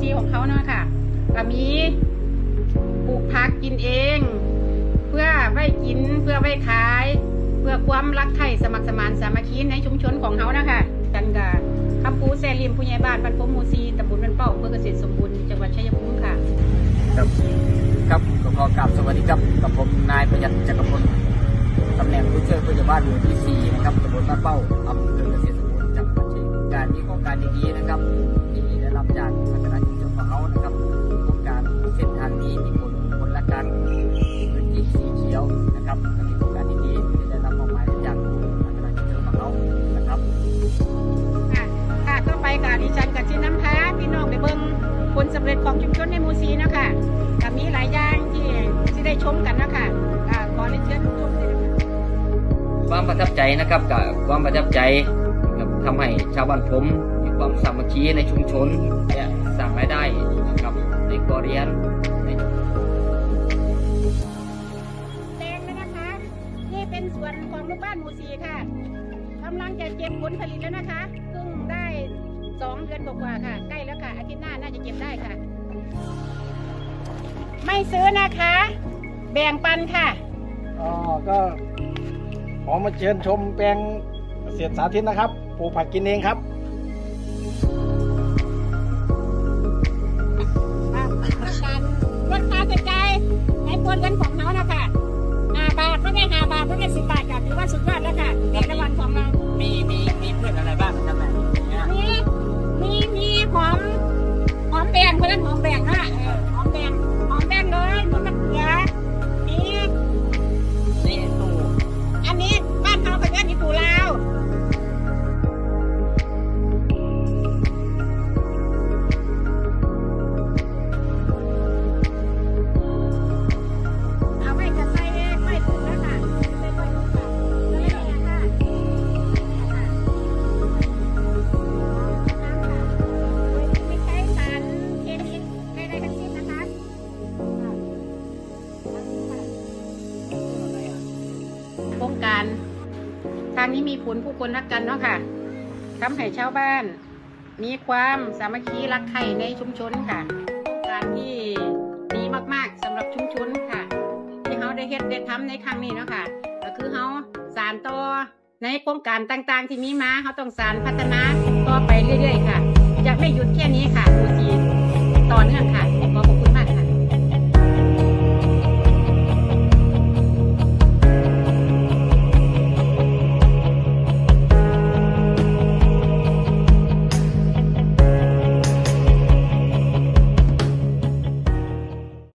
ซีของเขาเนาะค่ะก็มีปลูกผักกินเอง เพื่อไว้กินเพื่อไว้ขาย เพื่อความรักใคร่สมัครสมานสามัคคีในชุมชนของเขานะคะกันกาคำปูแซลิมผู้ใหญ่บ้านบ้านพมูซีตำบลบ้านเป้าอำเพื่อเกษตรสมบูรณ์จังหวัดชัยภูมิค่ะครับครับก็ขอกราบสวัสดีครับกับผมนายประหยัดจักรพลตำแหน่งผู้ช่วยผู้ใหญ่บ้านหมู่ที่สี่นะครับตำบลบ้านเป้าอำเภอเกษตร ก็มีหลายอย่างที่ที่ได้ชมกันเนาะคะก็ขอเรียนเชิญชมเลยนะคะความประทับใจนะครับกับความประทับใจกับทำให้ชาวบ้านผมมีความสามัคคีในชุมชนและสร้างรายได้นะครับในครัวเรียนในแดงแล้วนะคะ นี่เป็นสวนของลูกบ้านหมูซีค่ะกำลังจะเก็บผลผลิตแล้วนะคะเพิ่งได้สองเดือนกว่าๆค่ะ ใกล้แล้วค่ะ ไม่ซื้อนะคะ แบ่งปันค่ะ อ๋อก็ขอมาเชิญชมแปลงเกษตรสาธิตนะครับปลูกผักกินเองครับการลดค่ รงการ ทางนี้มีผลผู้คนรักกันเนาะค่ะทำให้ชาวบ้าน มีความสามัคคีรักใคร่ในชุมชนค่ะโครงการที่ดีมากๆสำหรับชุมชนค่ะ ที่เขาได้เฮ็ดได้ทำในครั้งนี้เนาะค่ะก็คือเขาสานต่อในโครงการต่างๆ ที่มีมาเขาต้องสานพัฒนาต่อไปเรื่อย ๆ ค่ะ จะไม่หยุดแค่นี้